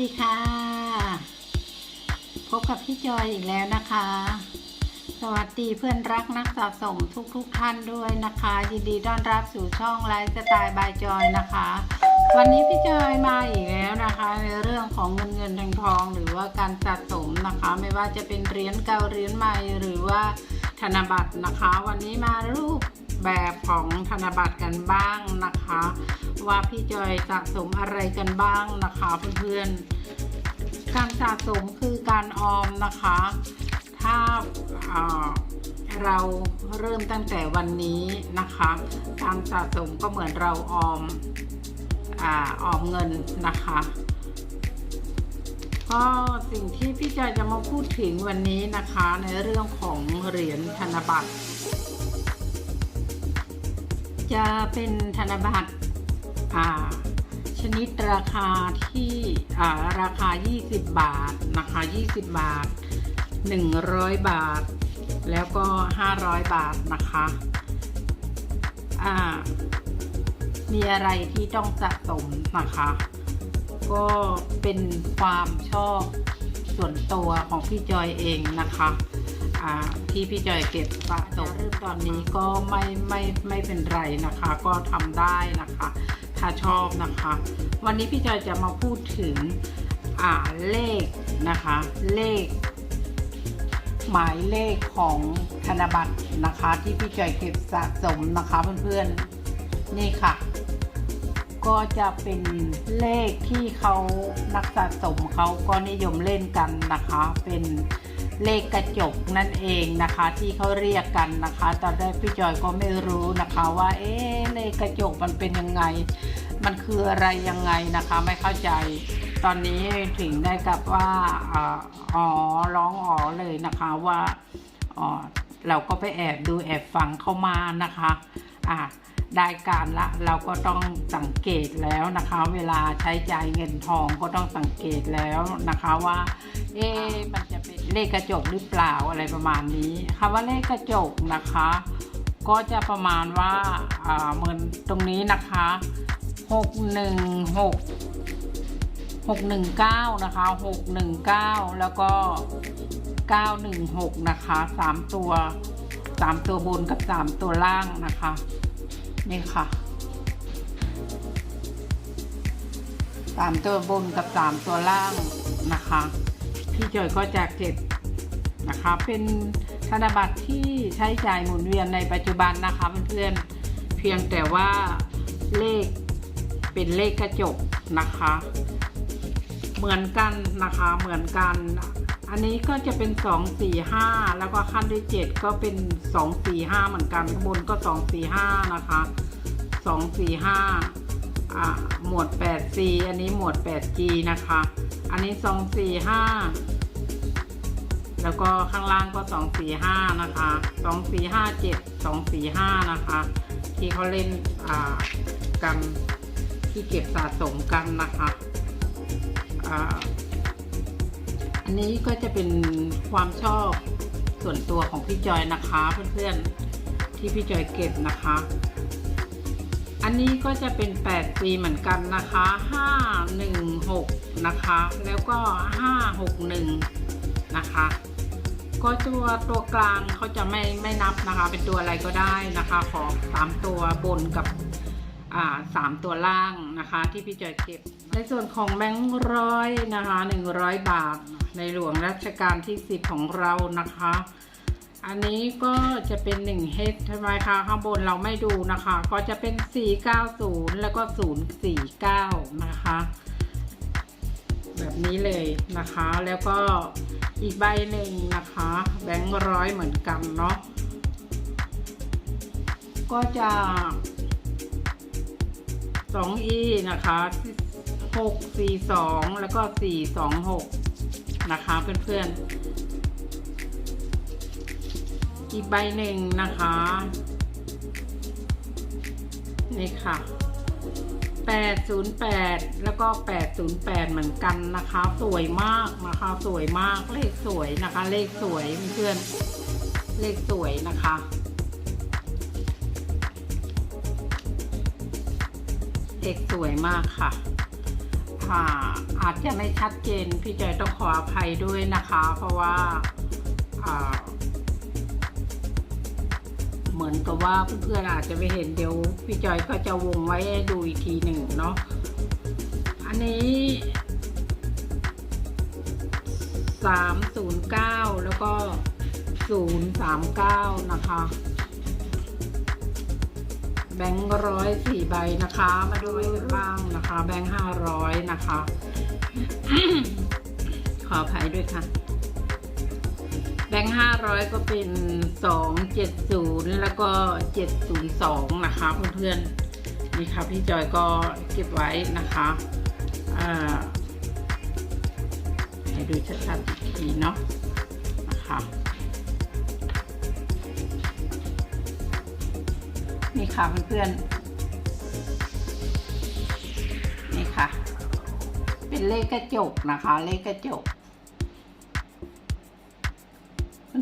ดีค่ะ พบกับพี่จอยอีกแล้วนะคะ สวัสดีเพื่อนรักนักสะสมทุกทุกท่านด้วยนะคะ ยินดีต้อนรับสู่ช่องไลฟ์สไตล์บายจอยนะคะ วันนี้พี่จอยมาอีกแล้วนะคะ ในเรื่องของเงินเงินทองทอง หรือว่าการสะสมนะคะ ไม่ว่าจะเป็นเหรียญเก่าเหรียญใหม่หรือว่าธนบัตรนะคะ วันนี้มารูป แบบของธนบัตรกันบ้างนะคะ ว่าพี่จอยสะสมอะไรกันบ้างนะคะเพื่อนๆการสะสมคือการออมนะคะ ถ้าเราเริ่มตั้งแต่วันนี้นะคะ การสะสมก็เหมือนเราออมอออมเงินนะคะก็สิ่งที่พี่จอยจะมาพูดถึงวันนี้นะคะ ในเรื่องของเหรียญธนบัตร จะเป็นธนบัตรอ่าชนิดราคาที่อ่าราคา 20 บาทนะคะ20 บาท 100 บาท แล้วก็ 500 บาทนะคะอ่ามีอะไรที่ต้องสะสมนะคะ ก็เป็นความชอบส่วนตัวของพี่จอยเองนะคะ อ่าที่พี่จอยเก็บสะสมเริ่มตอนนี้ก็ไม่ไม่ไม่เป็นไรนะคะ ก็ทำได้นะคะ ถ้าชอบนะคะ วันนี้พี่จอยจะมาพูดถึงอ่าเลขนะคะ เลข หมายเลขของธนบัตรนะคะ ที่พี่จอยเก็บสะสมนะคะเพื่อนๆนี่ค่ะก็จะเป็นเลขที่เขานักสะสมเขาก็นิยมเล่นกันนะคะ เป็น เลขกระจกนั่นเองนะคะที่เขาเรียกกันนะคะ ตอนแรกพี่จอยก็ไม่รู้นะคะว่าเอ๊ะเลขกระจกมันเป็นยังไง มันคืออะไรยังไงนะคะไม่เข้าใจ ตอนนี้ถึงได้กับว่าอ๋อร้องอ๋อเลยนะคะว่าอ๋อเราก็ไปแอบดูแอบฟังเข้ามานะคะอ่า ได้การละเราก็ต้องสังเกตแล้วนะคะ เวลาใช้จ่ายเงินทองก็ต้องสังเกตแล้วนะคะว่า เอ๊มันจะเป็นเลขกระจกหรือเปล่าอะไรประมาณนี้คำว่าเลขกระจกนะคะ ก็จะประมาณว่าอ่าเหมือนตรงนี้นะคะหกหนึ่งหกหกหนึ่งเก้านะคะหกหนึ่งเก้าแล้วก็เก้าหนึ่งหกนะคะสามตัวสามตัวบนกับสามตัวล่างนะคะ นี่ค่ะสามตัวบนกับสามตัวล่างนะคะ พี่จอยก็จะเก็บนะคะ เป็นธนบัตรที่ใช้จ่ายหมุนเวียนในปัจจุบันนะคะเพื่อนๆเพียงแต่ว่าเลขเป็นเลขกระจกนะคะ เหมือนกันนะคะเหมือนกัน อันนี้ก็จะเป็น 2 4 5 แล้วก็ขั้นที่7ก็เป็น 2 4 5 เหมือนกันข้างบนก็ 2 4 5 นะคะ 2 4 5อ่าหมวด 8C อันนี้หมวด 8G นะคะ อันนี้ 2 4 5 แล้วก็ข้างล่างก็ 2 4 5 นะคะ 2 4 5 7 2 4 5 นะคะ ที่เขาเล่นอ่ากันที่เก็บสะสมกันนะคะอ่า อันนี้ก็จะเป็นความชอบส่วนตัวของพี่จอยนะคะเพื่อนๆที่พี่จอยเก็บนะคะ อันนี้ก็จะเป็น 8 ปีเหมือนกันนะคะ 516 นะคะ แล้วก็ 561 นะคะก็ตัวตัวกลางเขาจะไม่ไม่นับนะคะ เป็นตัวอะไรก็ได้นะคะขอสามตัวบนกับอ่าสามตัวล่างนะคะ ที่พี่จอยเก็บ ในส่วนของแบงค์ร้อยนะคะหนึ่งร้อยบาท ในหลวงรัชกาลที่สิบของเรานะคะ อันนี้ก็จะเป็นหนึ่งเฮดใช่ไหมคะข้างบนเราไม่ดูนะคะ ก็จะเป็นสี่เก้าศูนย์แล้วก็ศูนย์สี่เก้านะคะ แบบนี้เลยนะคะ แล้วก็อีกใบหนึ่งนะคะ แบงค์ร้อยเหมือนกันเนาะก็จะสองอีนะคะหกสี่สองแล้วก็สี่สองหก นะคะเพื่อนๆ อีกใบหนึ่งนะคะ นี่ค่ะแปดศูนย์แปดแล้วก็แปดศูนย์แปดเหมือนกันนะคะ สวยมากนะคะ สวยมาก เลขสวยนะคะ เลขสวยเพื่อน เลขสวยนะคะเด็กสวยมากค่ะ อ่าอาจจะไม่ชัดเจนพี่จอยต้องขออภัยด้วยนะคะ เพราะว่าเหมือนกับว่าเพื่อนๆอาจจะไม่เห็นเดี๋ยวพี่จอยก็จะวงไว้ดูอีกทีหนึ่งเนาะอันนี้สามศูนย์เก้าแล้วก็ศูนย์สามเก้านะคะ แบงค์ร้อยสี่ใบนะคะ มาดูกันบ้างนะคะ แบงค์ห้าร้อยนะคะ ขออภัยด้วยค่ะ แบงค์ห้าร้อยก็เป็นสองเจ็ดศูนย์แล้วก็เจ็ดศูนย์สองนะคะเพื่อนๆนี่ค่ะพี่จอยก็เก็บไว้นะคะอ่าให้ดูชัดๆอีกทีเนาะนะคะ นี่ค่ะเพื่อนๆ นี่ค่ะ เป็นเลขกระจกนะคะ เลขกระจก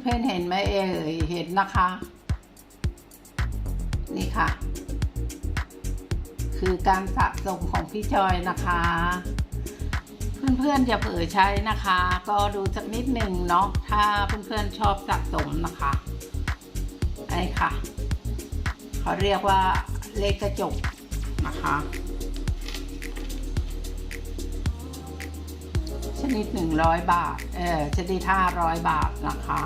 เพื่อนๆ เห็นไหมเอ่ยเห็นนะคะ นี่ค่ะ คือการสะสมของพี่จอยนะคะ เพื่อนๆอย่าเผลอใช้นะคะ ก็ดูสักนิดหนึ่งเนาะ ถ้าเพื่อนๆชอบสะสมนะคะไอ้ค่ะ เขาเรียกว่าเลขกระจกนะคะชนิด 100 บาท เออชนิด 500 บาทนะคะ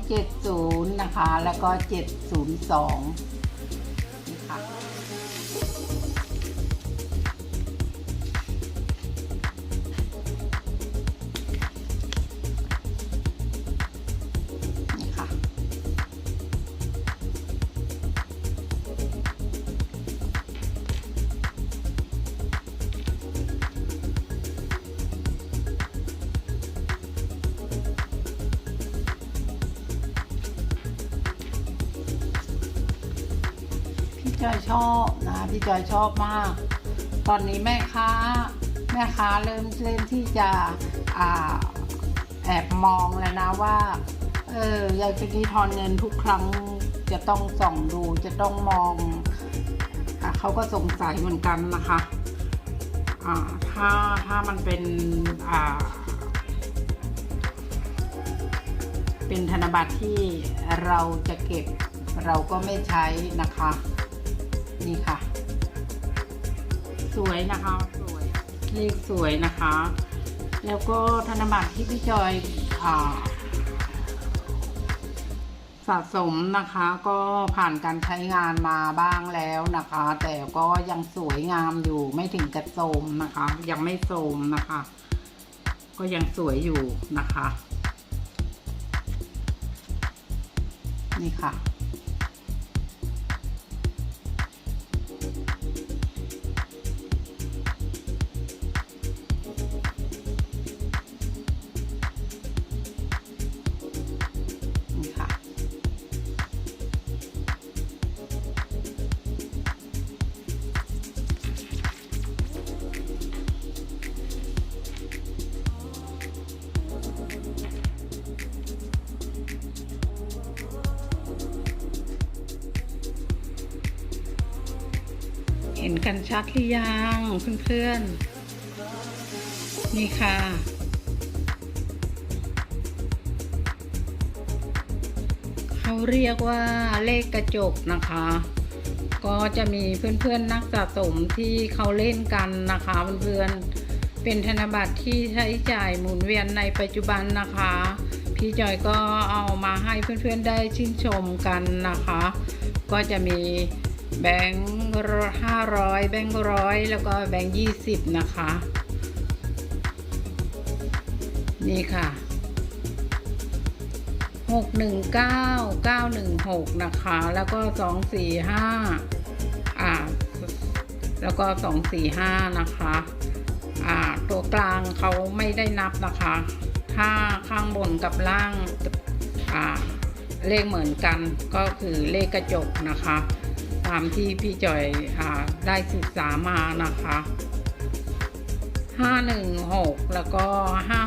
270 นะคะ แล้วก็ 702 จอยชอบนะพี่จอยชอบมาก ตอนนี้แม่ค้าแม่ค้าเริ่มเริ่มที่จะอ่าแอบมองแล้วนะว่าเออยายเป็นที่ทอนเงินทุกครั้งจะต้องส่องดูจะต้องมองอเขาก็สงสัยเหมือนกันนะคะอ่าถ้าถ้ามันเป็นอ่าเป็นธนบัตรที่เราจะเก็บเราก็ไม่ใช้นะคะ นี่ค่ะ สวยนะคะสวยเลขสวยนะคะ แล้วก็ธนบัตรที่พี่จอยอ่าสะสมนะคะก็ผ่านการใช้งานมาบ้างแล้วนะคะ แต่ก็ยังสวยงามอยู่ไม่ถึงกับโทรมนะคะ ยังไม่โทรมนะคะ ก็ยังสวยอยู่นะคะ นี่ค่ะ เห็นกันชัดหรือยังเพื่อนๆ นี่ค่ะ เขาเรียกว่าเลขกระจกนะคะ ก็จะมีเพื่อนๆนักสะสมที่เขาเล่นกันนะคะเพื่อนๆ เป็นธนบัตรที่ใช้จ่ายหมุนเวียนในปัจจุบันนะคะพี่จอยก็เอามาให้เพื่อนๆได้ชื่นชมกันนะคะ ก็จะมี แบงค์ห้าร้อยแบงค์ร้อยแล้วก็แบงค์ยี่สิบนะคะ นี่ค่ะหกหนึ่งเก้าเก้าหนึ่งหกนะคะ แล้วก็สองสี่ห้าอ่า แล้วก็สองสี่ห้านะคะ อ่า ตัวกลางเขาไม่ได้นับนะคะถ้าข้างบนกับล่าง อ่า เลขเหมือนกันก็คือเลขกระจกนะคะ ตามที่พี่จอยอได้ศึกษามานะคะ 516 แล้วก็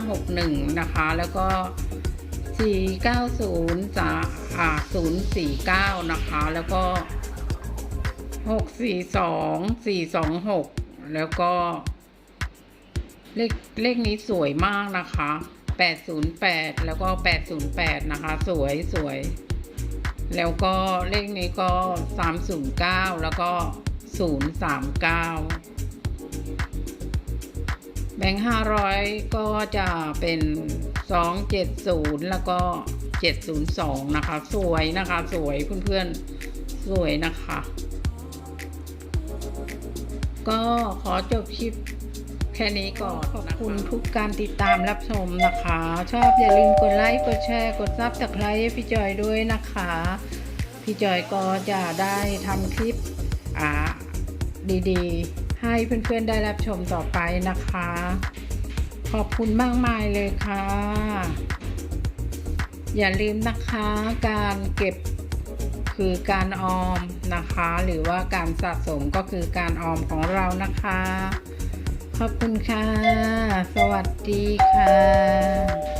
561 นะคะ แล้วก็ 490จะอ่า049 นะคะ แล้วก็หกสี่สองสี่สองหกแล้วก็เลขเลขนี้สวยมากนะคะแปดศูนย์แปดแล้วก็แปดศูนย์แปดนะคะ สวยสวย แล้วก็เลขนี้ก็สามศูนย์เก้าแล้วก็ศูนย์สามเก้าแบงค์ห้าร้อยก็จะเป็นสองเจ็ดศูนย์แล้วก็เจ็ดศูนย์สองนะคะ สวยนะคะ สวยเพื่อนๆ สวยนะคะ ก็ขอจบคลิป ค่นี้ก่อนขอบคุณทุกการติดตามรับชมนะคะ ชอบอย่าลืมกดไลค์กดแชร์กดซับสไครต์ให้พี่จอยด้วยนะคะ พี่จอยก็จะได้ทำคลิปอ่าดีๆ ให้เพื่อนๆได้รับชมต่อไปนะคะ ขอบคุณมากมายเลยค่ะ อย่าลืมนะคะการเก็บคือการออมนะคะ หรือว่าการสะสมก็คือการออมของเรานะคะ ขอบคุณค่ะ สวัสดีค่ะ